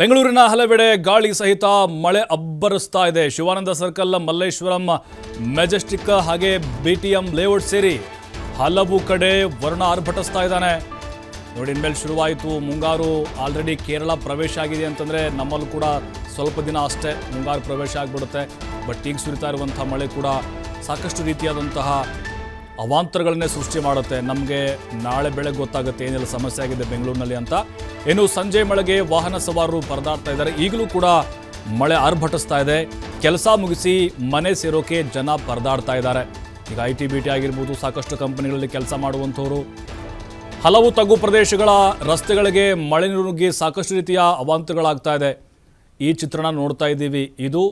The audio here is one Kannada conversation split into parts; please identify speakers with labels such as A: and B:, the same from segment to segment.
A: ಬೆಂಗಳೂರಿನ ಹಲವೆಡೆ ಗಾಳಿ ಸಹಿತ ಮಳೆ ಅಬ್ಬರಿಸ್ತಾ ಇದೆ. ಶಿವಾನಂದ ಸರ್ಕಲ್, ಮಲ್ಲೇಶ್ವರಂ, ಮೆಜೆಸ್ಟಿಕ್ ಹಾಗೆ ಬಿ ಟಿ ಎಂ ಲೇಔಟ್ ಸೇರಿ ಹಲವು ಕಡೆ ವರ್ಣ ಆರ್ಭಟಿಸ್ತಾ ಇದ್ದಾನೆ. ನೋಡಿ, ಇನ್ಮೇಲೆ ಶುರುವಾಯಿತು. ಮುಂಗಾರು ಆಲ್ರೆಡಿ ಕೇರಳ ಪ್ರವೇಶ ಆಗಿದೆ ಅಂತಂದರೆ ನಮ್ಮಲ್ಲೂ ಕೂಡ ಸ್ವಲ್ಪ ದಿನ ಅಷ್ಟೇ ಮುಂಗಾರು ಪ್ರವೇಶ ಆಗಿಬಿಡುತ್ತೆ. ಬಟ್ ಈಗ ಸುರಿತಾ ಇರುವಂಥ ಮಳೆ ಕೂಡ ಸಾಕಷ್ಟು ರೀತಿಯಾದಂತಹ ಅವಾಂತರಗಳನ್ನೇ ಸೃಷ್ಟಿ ಮಾಡುತ್ತೆ. ನಮಗೆ ನಾಳೆ ಬೆಳಗ್ಗೆ ಗೊತ್ತಾಗುತ್ತೆ ಏನೆಲ್ಲ ಸಮಸ್ಯೆ ಆಗಿದೆ ಬೆಂಗಳೂರಿನಲ್ಲಿ ಅಂತ. ಏನು ಸಂಜೆ ಮಳೆಗೆ ವಾಹನ ಸವಾರರು ಪರದಾಡ್ತಾ ಇದ್ದಾರೆ. ಈಗಲೂ ಕೂಡ ಮಳೆ ಆರ್ಭಟಿಸ್ತಾ ಇದೆ. ಕೆಲಸ ಮುಗಿಸಿ ಮನೆ ಸೇರೋಕೆ ಜನ ಪರದಾಡ್ತಾ ಇದ್ದಾರೆ. ಈಗ ಐ ಟಿ ಬಿ ಟಿ ಆಗಿರ್ಬೋದು, ಸಾಕಷ್ಟು ಕಂಪನಿಗಳಲ್ಲಿ ಕೆಲಸ ಮಾಡುವಂಥವರು. ಹಲವು ತಗ್ಗು ಪ್ರದೇಶಗಳ ರಸ್ತೆಗಳಿಗೆ ಮಳೆ ನೀರು ಸಾಕಷ್ಟು ರೀತಿಯ ಅವಾಂತರಗಳಾಗ್ತಾ ಇದೆ. ಈ ಚಿತ್ರಣ ನೋಡ್ತಾ ಇದ್ದೀವಿ. ಇದು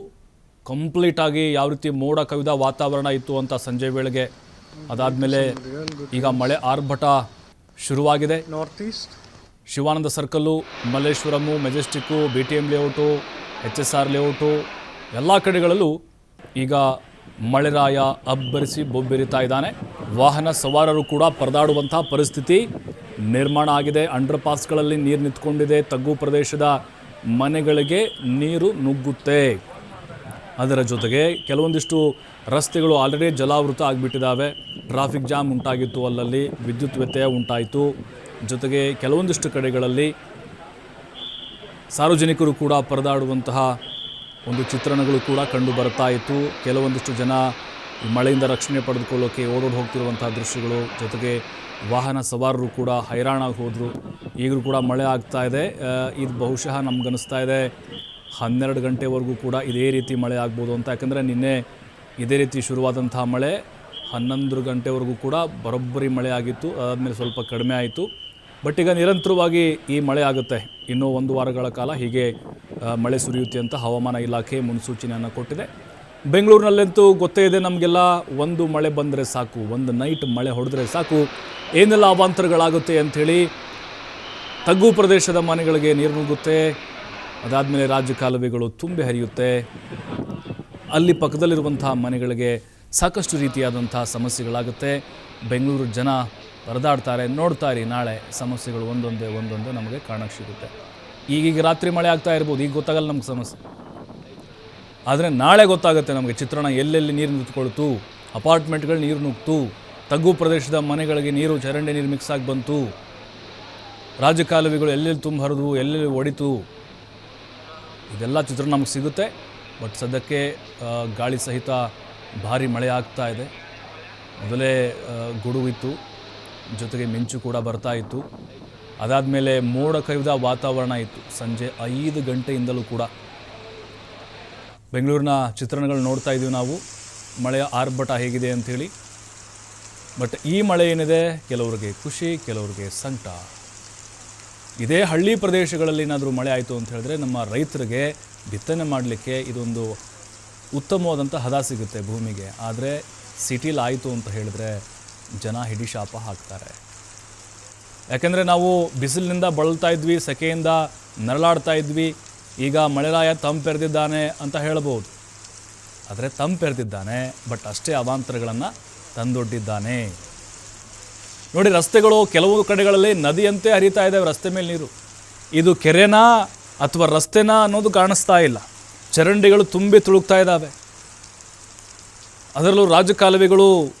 A: ಕಂಪ್ಲೀಟಾಗಿ ಯಾವ ರೀತಿ ಮೋಡ ಕವಿದ ವಾತಾವರಣ ಇತ್ತು ಅಂತ ಸಂಜೆ ವೇಳೆಗೆ. ಅದಾದಮೇಲೆ ಈಗ ಮಳೆ ಆರ್ಭಟ ಶುರುವಾಗಿದೆ.
B: North east
A: Shivananda circle Malleshwaram Majestic B T M layout H S R layout ಎಲ್ಲ ಕಡೆಗಳಲ್ಲೂ ಈಗ ಮಳೆರಾಯ ಅಬ್ಬರಿಸಿ ಬೊಬ್ಬೆರಿತಾ ಇದ್ದಾನೆ. ವಾಹನ ಸವಾರರು ಕೂಡ ಪರದಾಡುವಂಥ ಪರಿಸ್ಥಿತಿ ನಿರ್ಮಾಣ ಆಗಿದೆ. ಅಂಡರ್ ಪಾಸ್ಗಳಲ್ಲಿ ನೀರು ನಿಂತ್ಕೊಂಡಿದೆ. ತಗ್ಗು ಪ್ರದೇಶದ ಮನೆಗಳಿಗೆ ನೀರು ನುಗ್ಗುತ್ತೆ. ಅದರ ಜೊತೆಗೆ ಕೆಲವೊಂದಿಷ್ಟು ರಸ್ತೆಗಳು ಆಲ್ರೆಡಿ ಜಲಾವೃತ ಆಗಿಬಿಟ್ಟಿದ್ದಾವೆ. ಟ್ರಾಫಿಕ್ ಜಾಮ್ ಉಂಟಾಗಿತ್ತು ಅಲ್ಲಲ್ಲಿ, ವಿದ್ಯುತ್ ವ್ಯತ್ಯಯ ಉಂಟಾಯಿತು. ಜೊತೆಗೆ ಕೆಲವೊಂದಿಷ್ಟು ಕಡೆಗಳಲ್ಲಿ ಸಾರ್ವಜನಿಕರು ಕೂಡ ಪರದಾಡುವಂತಹ ಒಂದು ಚಿತ್ರಣಗಳು ಕೂಡ ಕಂಡು ಬರ್ತಾ ಇತ್ತು. ಕೆಲವೊಂದಿಷ್ಟು ಜನ ಮಳೆಯಿಂದ ರಕ್ಷಣೆ ಪಡೆದುಕೊಳ್ಳೋಕೆ ಓಡೋಡಿ ಹೋಗ್ತಿರುವಂತಹ ದೃಶ್ಯಗಳು, ಜೊತೆಗೆ ವಾಹನ ಸವಾರರು ಕೂಡ ಹೈರಾಣಾಗಿ ಹೋದರು. ಈಗಲೂ ಕೂಡ ಮಳೆ ಆಗ್ತಾ ಇದೆ. ಇದು ಬಹುಶಃ ನಮ್ಗನ್ನಿಸ್ತಾ ಇದೆ, ಹನ್ನೆರಡು ಗಂಟೆವರೆಗೂ ಕೂಡ ಇದೇ ರೀತಿ ಮಳೆ ಆಗ್ಬೋದು ಅಂತ. ಯಾಕಂದರೆ ನಿನ್ನೆ ಇದೇ ರೀತಿ ಶುರುವಾದಂತಹ ಮಳೆ. ಹನ್ನೊಂದು ಗಂಟೆವರೆಗೂ ಕೂಡ ಬರೋಬ್ಬರಿ ಮಳೆ ಆಗಿತ್ತು. ಅದಾದಮೇಲೆ ಸ್ವಲ್ಪ ಕಡಿಮೆ ಆಯಿತು. ಬಟ್ ಈಗ ನಿರಂತರವಾಗಿ ಈ ಮಳೆ ಆಗುತ್ತೆ. ಇನ್ನೂ ಒಂದು ವಾರಗಳ ಕಾಲ ಹೀಗೆ ಮಳೆ ಸುರಿಯುತ್ತೆ ಅಂತ ಹವಾಮಾನ ಇಲಾಖೆ ಮುನ್ಸೂಚನೆಯನ್ನು ಕೊಟ್ಟಿದೆ. ಬೆಂಗಳೂರಿನಲ್ಲಂತೂ ಗೊತ್ತೇ ಇದೆ, ನಮಗೆಲ್ಲ ಒಂದು ಮಳೆ ಬಂದರೆ ಸಾಕು, ಒಂದು ನೈಟ್ ಮಳೆ ಹೊಡೆದ್ರೆ ಸಾಕು. ಏನೆಲ್ಲ ಅವಾಂತರಗಳಾಗುತ್ತೆ ಅಂಥೇಳಿ ತಗ್ಗು ಪ್ರದೇಶದ ಮನೆಗಳಿಗೆ ನೀರು ನುಗ್ಗುತ್ತೆ. ಅದಾದಮೇಲೆ ರಾಜ್ಯ ಕಾಲುವೆಗಳು ತುಂಬಿ ಹರಿಯುತ್ತೆ. ಅಲ್ಲಿ ಪಕ್ಕದಲ್ಲಿರುವಂತಹ ಮನೆಗಳಿಗೆ ಸಾಕಷ್ಟು ರೀತಿಯಾದಂಥ ಸಮಸ್ಯೆಗಳಾಗುತ್ತೆ. ಬೆಂಗಳೂರು ಜನ ಪರದಾಡ್ತಾರೆ. ನೋಡ್ತಾ ಇರಿ, ನಾಳೆ ಸಮಸ್ಯೆಗಳು ಒಂದೊಂದೇ ಒಂದೊಂದೇ ನಮಗೆ ಕಾಣಕ್ಕೆ ಸಿಗುತ್ತೆ. ಈಗೀಗ ರಾತ್ರಿ ಮಳೆ ಆಗ್ತಾ ಇರ್ಬೋದು, ಈಗ ಗೊತ್ತಾಗಲ್ಲ ನಮ್ಗೆ ಸಮಸ್ಯೆ. ಆದರೆ ನಾಳೆ ಗೊತ್ತಾಗುತ್ತೆ ನಮಗೆ, ಚಿತ್ರಣ ಎಲ್ಲೆಲ್ಲಿ ನೀರು ನಿಂತ್ಕೊಳ್ತು, ಅಪಾರ್ಟ್ಮೆಂಟ್ಗಳು ನೀರು ನುಗ್ತು, ತಗ್ಗು ಪ್ರದೇಶದ ಮನೆಗಳಿಗೆ ನೀರು ಚರಂಡಿ ನೀರು ಮಿಕ್ಸ್ ಆಗಿ ಬಂತು ರಾಜಕಾಲುವೆಗಳು ಎಲ್ಲೆಲ್ಲಿ ತುಂಬ ಹರಿದ್ವು, ಎಲ್ಲೆಲ್ಲಿ ಒಡಿತು, ಇದೆಲ್ಲ ಚಿತ್ರ ನಮಗೆ ಸಿಗುತ್ತೆ. ಬಟ್ ಸದ್ಯಕ್ಕೆ ಗಾಳಿ ಸಹಿತ ಭಾರಿ ಮಳೆ ಆಗ್ತಾ ಇದೆ. ಮೊದಲೇ ಗುಡುವಿತ್ತು. ಜೊತೆಗೆ ಮಿಂಚು ಕೂಡ ಬರ್ತಾ ಇತ್ತು. ಅದಾದಮೇಲೆ ಮೋಡ ಕವಿದ ವಾತಾವರಣ ಇತ್ತು. ಸಂಜೆ ಐದು ಗಂಟೆಯಿಂದಲೂ ಕೂಡ. ಬೆಂಗಳೂರಿನ ಚಿತ್ರಣಗಳು ನೋಡ್ತಾ ಇದ್ದೀವಿ ನಾವು. ಮಳೆಯ ಆರ್ಭಟ ಹೇಗಿದೆ ಅಂಥೇಳಿ. ಬಟ್ ಈ ಮಳೆ ಏನಿದೆ? ಕೆಲವರಿಗೆ ಖುಷಿ, ಕೆಲವರಿಗೆ ಸಂಕಟ ಇದೇ ಹಳ್ಳಿ ಪ್ರದೇಶಗಳಲ್ಲಿ ಏನಾದರೂ ಮಳೆ ಆಯಿತು ಅಂತ ಹೇಳಿದ್ರೆ ನಮ್ಮ ರೈತರಿಗೆ ಬಿತ್ತನೆ ಮಾಡಲಿಕ್ಕೆ ಇದೊಂದು ಉತ್ತಮವಾದಂಥ ಹದ ಸಿಗುತ್ತೆ ಭೂಮಿಗೆ. ಆದರೆ ಸಿಟಿಲಿ ಆಯಿತು ಅಂತ ಹೇಳಿದ್ರೆ ಜನ ಹಿಡಿ ಶಾಪ ಹಾಕ್ತಾರೆ. ಯಾಕೆಂದರೆ ನಾವು ಬಿಸಿಲಿನಿಂದ ಬಳಲ್ತಾ ಇದ್ವಿ, ಸೆಕೆಯಿಂದ ನರಳಾಡ್ತಾ ಇದ್ವಿ, ಈಗ ಮಳೆರಾಯ ತಂಪೆರೆದಿದ್ದಾನೆ ಅಂತ ಹೇಳ್ಬೋದು. ಆದರೆ ತಂಪೆರೆದಿದ್ದಾನೆ ಬಟ್ ಅಷ್ಟೇ ಅವಾಂತರಗಳನ್ನು ತಂದೊಡ್ಡಿದ್ದಾನೆ. ನೋಡಿ, ರಸ್ತೆಗಳು ಕೆಲವು ಕಡೆಗಳಲ್ಲಿ ನದಿಯಂತೆ ಹರಿತಾ ಇದ್ದಾವೆ ರಸ್ತೆ ಮೇಲೆ ನೀರು ಇದು ಕೆರೆನಾ ಅಥವಾ ರಸ್ತೆನಾ ಅನ್ನೋದು ಕಾಣಿಸ್ತಾ ಇಲ್ಲ. ಚರಂಡಿಗಳು ತುಂಬಿ ತುಳುಕ್ತಾ ಇದ್ದಾವೆ. ಅದರಲ್ಲೂ ರಾಜಕಾಲುವೆಗಳು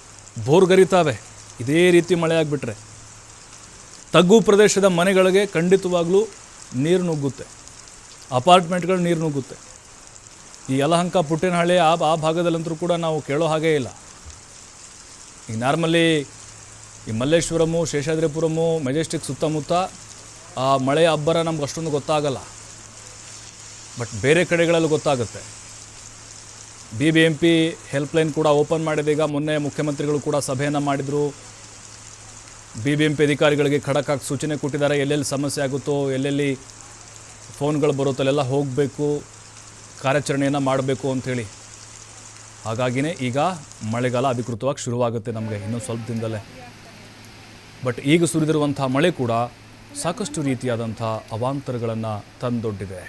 A: ಬೋರ್ಗರಿತಾವೆ ಇದೇ ರೀತಿ ಮಳೆ ಆಗಿಬಿಟ್ರೆ. ತಗ್ಗು ಪ್ರದೇಶದ ಮನೆಗಳಿಗೆ ಖಂಡಿತವಾಗಲೂ ನೀರು ನುಗ್ಗುತ್ತೆ. ಅಪಾರ್ಟ್ಮೆಂಟ್ಗಳು ನೀರು ನುಗ್ಗುತ್ತೆ. ಈ ಯಲಹಂಕ ಪುಟ್ಟಿನಹಳ್ಳಿ ಆ ಆ ಭಾಗದಲ್ಲಂತರೂ ಕೂಡ ನಾವು ಕೇಳೋ ಹಾಗೇ ಇಲ್ಲ. ಈಗ ನಾರ್ಮಲಿ ಈ ಮಲ್ಲೇಶ್ವರಮು, ಶೇಷಾದ್ರಿಪುರಮು, ಮೆಜೆಸ್ಟಿಕ್ ಸುತ್ತಮುತ್ತ ಆ ಮಳೆಯ ಅಬ್ಬರ ನಮ್ಗೆ ಅಷ್ಟೊಂದು ಗೊತ್ತಾಗಲ್ಲ. ಬಟ್ ಬೇರೆ ಕಡೆಗಳಲ್ಲೂ ಗೊತ್ತಾಗುತ್ತೆ. B B M P helpline ಕೂಡ ಓಪನ್ ಮಾಡಿದೀಗ ಮೊನ್ನೆ ಮುಖ್ಯಮಂತ್ರಿಗಳು ಕೂಡ ಸಭೆಯನ್ನು ಮಾಡಿದರು. ಬಿ ಬಿ ಎಂ ಪಿ ಅಧಿಕಾರಿಗಳಿಗೆ ಖಡಕ್ಕಾಗಿ ಸೂಚನೆ ಕೊಟ್ಟಿದ್ದಾರೆ. ಎಲ್ಲೆಲ್ಲಿ ಸಮಸ್ಯೆ ಆಗುತ್ತೋ, ಎಲ್ಲೆಲ್ಲಿ ಫೋನ್ಗಳು ಬರುತ್ತೋ, ಅಲ್ಲೆಲ್ಲ ಹೋಗಬೇಕು, ಕಾರ್ಯಾಚರಣೆಯನ್ನು ಮಾಡಬೇಕು ಅಂಥೇಳಿ ಹಾಗಾಗಿನೇ ಈಗ ಮಳೆಗಾಲ ಅಧಿಕೃತವಾಗಿ ಶುರುವಾಗುತ್ತೆ ನಮಗೆ ಇನ್ನೂ ಸ್ವಲ್ಪ ದಿನದಲ್ಲೇ. ಬಟ್ ಈಗ ಸುರಿದಿರುವಂಥ ಮಳೆ ಕೂಡ ಸಾಕಷ್ಟು ರೀತಿಯಾದಂಥ ಅವಾಂತರಗಳನ್ನು ತಂದೊಡ್ಡಿದೆ.